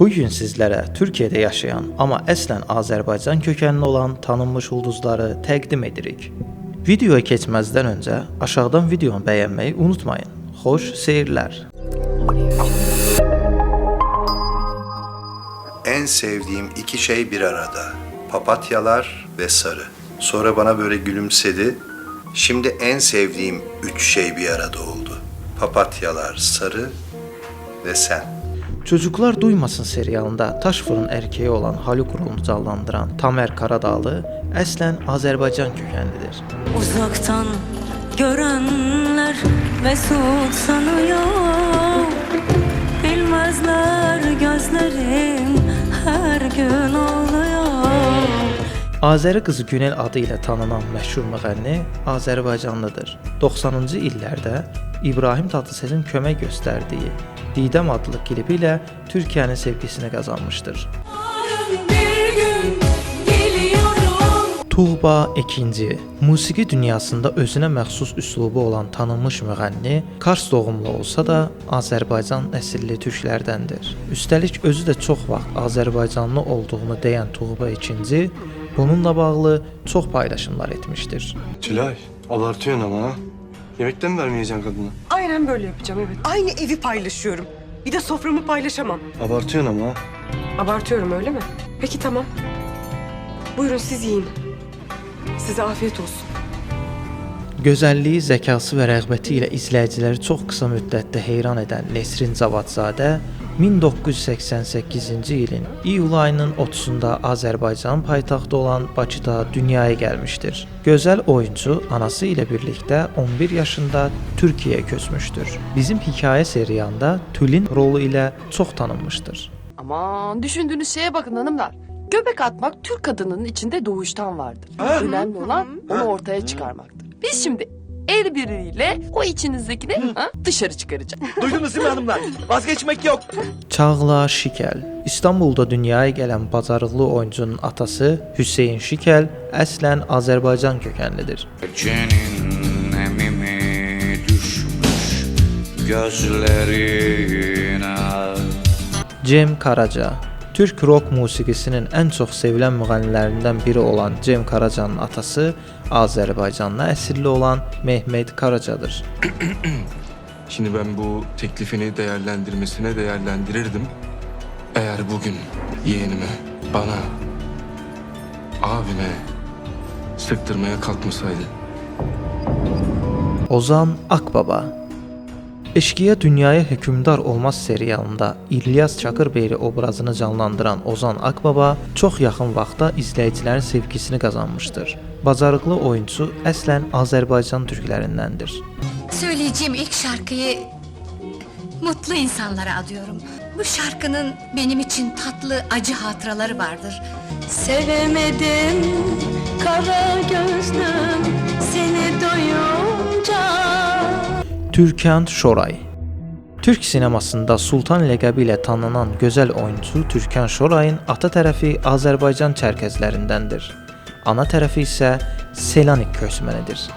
Bugün sizlərə Türkiyədə yaşayan, amma əslən Azərbaycan kökənli olan tanınmış ulduzları təqdim edirik. Videoya keçməzdən öncə aşağıdan videonu bəyənməyi unutmayın. Xoş seyirlər. En sevdiğim iki şey bir arada. Papatyalar ve sarı. Sonra bana böyle gülümsedi. Şimdi en sevdiğim üç şey bir arada oldu. Papatyalar, sarı ve sen. Çocuklar Duymasın serialında Taş fırın erkeği olan Haluk rolunu canlandıran Tamer Karadağlı əslən Azərbaycan kökənlidir. Uzaktan görenler mesut sanıyor Bilmezler gözlerim her gün oluyor Azəri qızı Günel adı ilə tanınan məşhur müğənni Azərbaycanlıdır. 90-cı illərdə İbrahim Tatlıses'in kömək göstərdiyi Didəm adlı klipi ilə Türkiyənin sevgisini qazanmışdır. Tuğba Ekinci musiqi dünyasında özünə məxsus üslubu olan tanınmış müğənni Kars doğumlu olsa da Azərbaycan əsilli türklərdəndir. Üstəlik özü də çox vaxt Azərbaycanlı olduğunu deyən Tuğba Ekinci bununla bağlı çox paylaşımlar etmişdir. Tülay abartıyorsun ama ha. Yemekten vermeyeceksin kadına? Aynen böyle yapacağım evet. Aynı evi paylaşıyorum. Bir de soframı paylaşamam. Abartıyorsun ama. Abartıyorum öyle mi? Peki tamam. Buyurun siz yiyin. Size afiyet olsun. Gözəlliyi, zəkası və rəğbəti ilə izləyiciləri çox qısa müddətdə heyran edən Nesrin Zavadzadə 1988-ci ilin iyul ayının 30-da Azərbaycan paytaxtı olan Bakıda dünyaya gəlmişdir. Gözəl oyuncu anası ilə birlikdə 11 yaşında Türkiyəyə köçmüşdür. Bizim hekayə serialında Tülin rolu ilə çox tanınmışdır. Aman düşündüğünüz şeye bakın hanımlar. Göbek atmak Türk kadınının içinde doğuştan vardır. Önemli olan onu ortaya çıkarmaktır. Biz şimdi el birliğiyle o içinizdekini ha, dışarı çıkaracağız. Duydunuz değil mi hanımlar? Vazgeçmek yok. Çağla Şikəl İstanbulda dünyaya gələn bacarıqlı oyuncunun atası Hüseyn Şikəl əslən Azərbaycan kökənlidir. Cenineme mi düşmüş gözlerine Cem Karaca Türk rock musiqisinin ən çox sevilən müğənnilərindən biri olan Cem Karacanın atası Azərbaycanlı əsilli olan Mehmet Karacadır. Şimdi ben bu teklifini değerlendirmesine değerlendirirdim. Eğer bugün yeğenime, bana, abime sıktırmaya kalkmasaydı. Ozan Akbaba Eşqiya Dünyaya Hökümdar Olmaz serialında İlyas Çakırbeyli obrazını canlandıran Ozan Akbaba çox yaxın vaxtda izləyicilərin sevgisini qazanmışdır. Bacarıqlı oyunçu əslən Azərbaycan türklərindəndir. Söyleyeceğim ilk şarkıyı mutlu insanlara adıyorum. Bu şarkının benim için tatlı acı hatıraları vardır. Sevemedim kara gözlüm Türkan Şoray Türk sinemasında Sultan ləqəbi ilə tanınan gözəl oyunçu Türkan Şorayın ata tərəfi Azərbaycan çərkəzlərindəndir. Ana tərəfi isə Selanik köçmənidir.